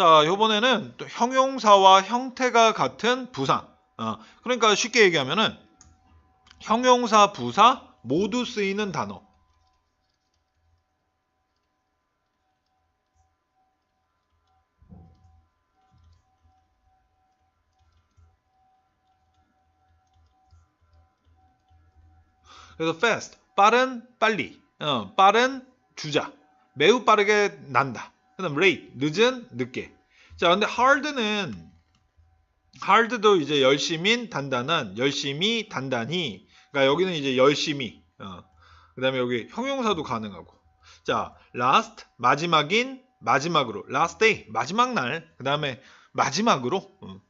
자, 이번에는 또 형용사와 형태가 같은 부사. 어, 그러니까 쉽게 얘기하면은 형용사, 부사 모두 쓰이는 단어. 그래서 fast 빠른 빠리 어, 빠른 주자 매우 빠르게 난다 그 다음 late 늦은 늦게 자 근데 hard는 hard도 이제 열심히 단단한 열심히 단단히 그러니까 여기는 이제 열심히 어. 그 다음에 여기 형용사도 가능하고 자 last 마지막인 마지막으로 last day 마지막 날 그 다음에 마지막으로 어.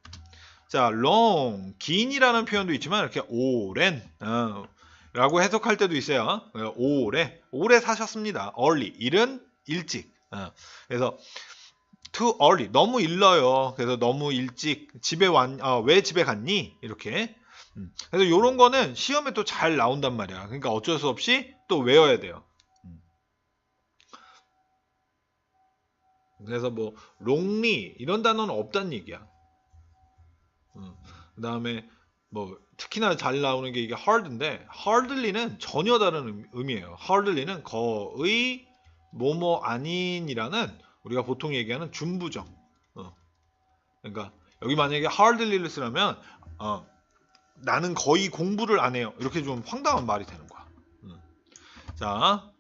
자 long 긴이라는 표현도 있지만 이렇게 오랜 어. 라고 해석할 때도 있어요. 어, 오래, 오래 사셨습니다. early, 일은 일찍. 어, 그래서 too early, 너무 일러요. 그래서 너무 일찍 집에 왔, 어, 왜 집에 갔니? 이렇게. 음, 그래서 이런 거는 시험에 또 잘 나온단 말이야. 그러니까 어쩔 수 없이 또 외워야 돼요. 음. 그래서 뭐 롱리 이런 단어는 없다는 얘기야. 음, 그 다음에 뭐 특히나 잘 나오는 게 이게 hard인데 hardly는 전혀 다른 의미예요. hardly는 거의 뭐뭐 아닌이라는 우리가 보통 얘기하는 준부정. 어. 그러니까 여기 만약에 hardly를 쓰려면 어, 나는 거의 공부를 안 해요. 이렇게 좀 황당한 말이 되는 거야. 음. 자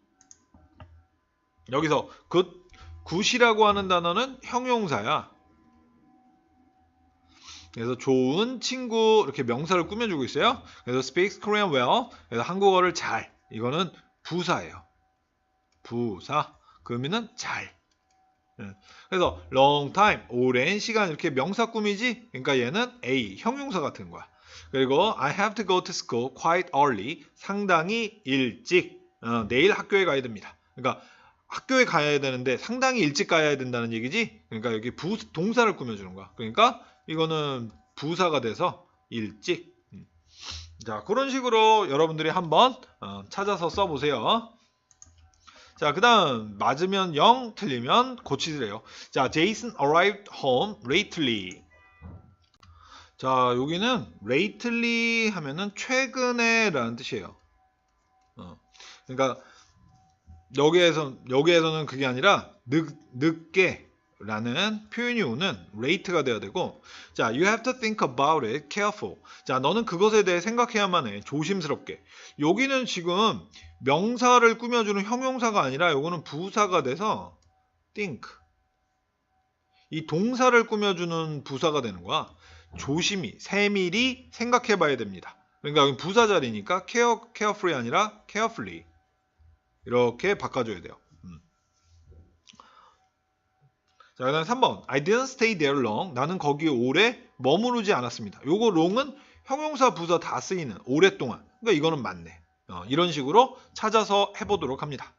여기서 그 굿이라고 하는 단어는 형용사야. 그래서 좋은 친구 이렇게 명사를 꾸며주고 있어요. 그래서 speaks Korean well. 그래서 한국어를 잘. 이거는 부사예요. 부사. 그 의미는 잘. 예. 그래서 long time 오랜 시간 이렇게 명사 꾸미지. 그러니까 얘는 A 형용사 같은 거야. 그리고 I have to go to school quite early. 상당히 일찍. 어, 내일 학교에 가야 됩니다. 그러니까 학교에 가야 되는데 상당히 일찍 가야 된다는 얘기지. 그러니까 여기 부 동사를 꾸며주는 거야. 그러니까 이거는 부사가 돼서 일찍. 음. 자, 그런 식으로 여러분들이 한번 어, 찾아서 써보세요. 자, 그 다음 맞으면 0, 틀리면 고치세요. 자, Jason arrived home lately. 자, 여기는 lately 하면은 최근에 라는 뜻이에요. 어, 그러니까 여기에서, 여기에서는 그게 아니라 늦, 늦게 라는 표현이 오는 late가 돼야 되고 자 you have to think about it careful. 자 너는 그것에 대해 생각해야만 해. 조심스럽게. 여기는 지금 명사를 꾸며주는 형용사가 아니라 요거는 부사가 돼서 think. 이 동사를 꾸며주는 부사가 되는 거야. 조심히 세밀히 생각해 봐야 됩니다. 그러니까 부사 자리니까 care, carefully 아니라 carefully. 이렇게 바꿔줘야 돼요 자, 그 다음 3번. I didn't stay there long. 나는 거기에 오래 머무르지 않았습니다. 요거 long은 형용사 부사 다 쓰이는 오랫동안. 그러니까 이거는 맞네. 어, 이런 식으로 찾아서 해보도록 합니다.